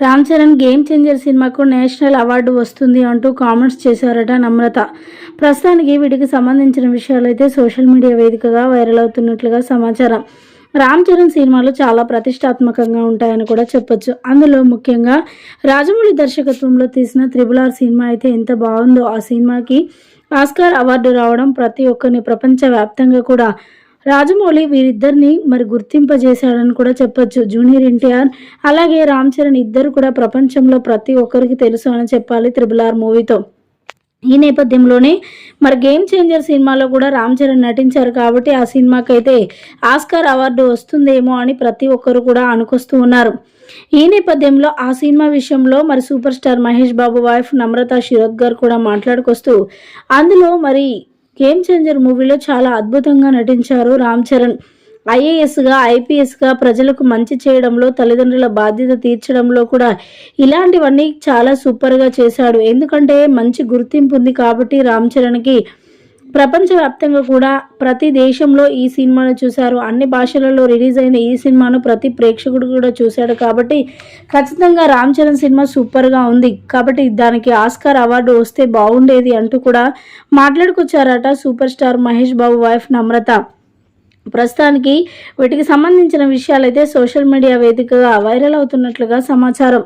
Ram Charan game changer సినిమాకు national award వస్తుంది అంటూ కామెంట్స్ చేశారట నమ్రత. ప్రస్తుతానికి వీటికి సంబంధించిన విషయాలు అయితే సోషల్ మీడియా వేదికగా వైరల్ అవుతున్నట్లుగా సమాచారం. రామ్ చరణ్ సినిమాలు చాలా ప్రతిష్టాత్మకంగా ఉంటాయని కూడా చెప్పొచ్చు. అందులో ముఖ్యంగా రాజమౌళి దర్శకత్వంలో తీసిన త్రిబుల్ ఆర్ సినిమా అయితే ఎంత బాగుందో. ఆ సినిమాకి ఆస్కార్ అవార్డు రావడం ప్రతి ఒక్కరిని ప్రపంచవ్యాప్తంగా కూడా రాజమౌళి వీరిద్దరిని మరి గుర్తింపజేశాడని కూడా చెప్పొచ్చు. జూనియర్ ఎన్టీఆర్ అలాగే రామ్ చరణ్ ఇద్దరు కూడా ప్రపంచంలో ప్రతి ఒక్కరికి తెలుసు అని చెప్పాలి త్రిబుల్ ఆర్ మూవీతో. ఈ నేపథ్యంలోనే మరి గేమ్ చేంజర్ సినిమాలో కూడా రామ్ చరణ్ నటించారు కాబట్టి ఆ సినిమాకైతే ఆస్కార్ అవార్డు వస్తుందేమో అని ప్రతి ఒక్కరు కూడా అనుకొస్తూ ఉన్నారు. ఈ నేపథ్యంలో ఆ సినిమా విషయంలో మరి super star Mahesh Babu wife Namrata Shirodkar గారు కూడా మాట్లాడుకొస్తూ అందులో మరి గేమ్ చేంజర్ మూవీలో చాలా అద్భుతంగా నటించారు రామ్ చరణ్. ఐఏఎస్గా ఐపీఎస్గా ప్రజలకు మంచి చేయడంలో తల్లిదండ్రుల బాధ్యత తీర్చడంలో కూడా ఇలాంటివన్నీ చాలా సూపర్గా చేశాడు. ఎందుకంటే మంచి గుర్తింపు ఉంది కాబట్టి రామ్ చరణ్కి ప్రపంచవ్యాప్తంగా కూడా ప్రతి దేశంలో ఈ సినిమాను చూశారు. అన్ని భాషలలో రిలీజ్ అయిన ఈ సినిమాను ప్రతి ప్రేక్షకుడు కూడా చూశాడు కాబట్టి ఖచ్చితంగా రామ్ చరణ్ సినిమా సూపర్గా ఉంది. కాబట్టి దానికి ఆస్కార్ అవార్డు వస్తే బాగుండేది అంటూ కూడా మాట్లాడుకొచ్చారట super star Mahesh Babu wife Namrata. ప్రస్తుతానికి వీటికి సంబంధించిన విషయాలైతే సోషల్ మీడియా వేదికగా వైరల్ అవుతున్నట్లుగా సమాచారం.